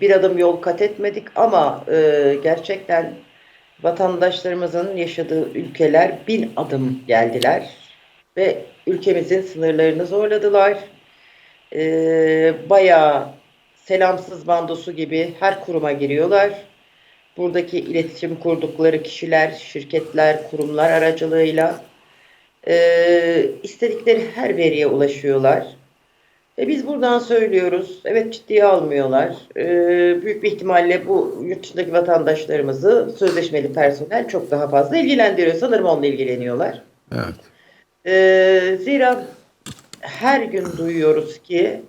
bir adım yol kat etmedik ama e, gerçekten vatandaşlarımızın yaşadığı ülkeler bin adım geldiler ve ülkemizin sınırlarını zorladılar. E, bayağı selamsız bandosu gibi her kuruma giriyorlar. Buradaki iletişim kurdukları kişiler, şirketler, kurumlar aracılığıyla e, istedikleri her veriye ulaşıyorlar. E biz buradan söylüyoruz. Evet ciddiye almıyorlar. E, büyük bir ihtimalle bu yurt dışındaki vatandaşlarımızı sözleşmeli personel çok daha fazla ilgilendiriyor. Sanırım onunla ilgileniyorlar. Evet. E, zira her gün duyuyoruz ki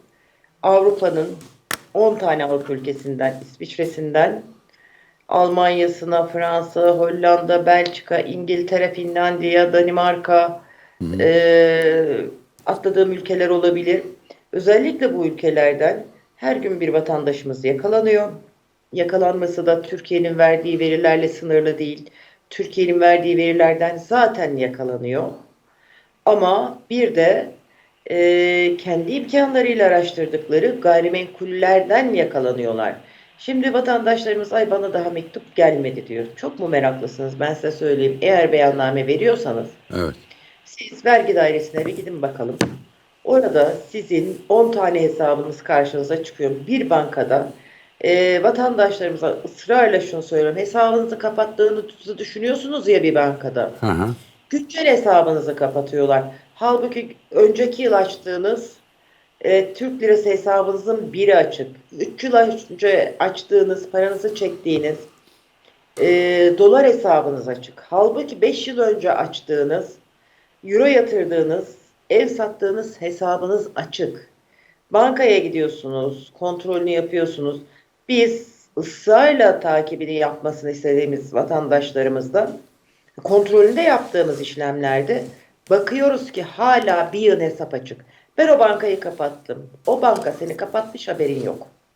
Avrupa'nın 10 tane Avrupa ülkesinden, İsviçre'sinden Almanya'sına, Fransa, Hollanda, Belçika, İngiltere, Finlandiya, Danimarka e, atladığım ülkeler olabilir. Özellikle bu ülkelerden her gün bir vatandaşımız yakalanıyor. Yakalanması da Türkiye'nin verdiği verilerle sınırlı değil. Türkiye'nin verdiği verilerden zaten yakalanıyor. Ama bir de e, kendi imkanlarıyla araştırdıkları gayrimenkullerden yakalanıyorlar. Şimdi vatandaşlarımız ay bana daha mektup gelmedi diyor. Çok mu meraklısınız? Ben size söyleyeyim. Eğer beyanname veriyorsanız Evet. siz vergi dairesine bir gidin bakalım. Orada sizin 10 tane hesabınız karşınıza çıkıyor. Bir bankada e, vatandaşlarımıza ısrarla şunu söylüyorum. Hesabınızı kapattığınızı düşünüyorsunuz ya bir bankada. Hı hı. Güncel hesabınızı kapatıyorlar. Halbuki önceki yıl açtığınız e, Türk lirası hesabınızın biri açık. 3 yıl önce açtığınız, paranızı çektiğiniz e, dolar hesabınız açık. Halbuki 5 yıl önce açtığınız, euro yatırdığınız, ev sattığınız hesabınız açık. Bankaya gidiyorsunuz, kontrolünü yapıyorsunuz. Biz ısrarla takibini yapmasını istediğimiz vatandaşlarımızdan kontrolünde yaptığımız işlemlerde bakıyoruz ki hala bir yıl hesap açık. Ben o bankayı kapattım. O banka seni kapatmış haberin yok.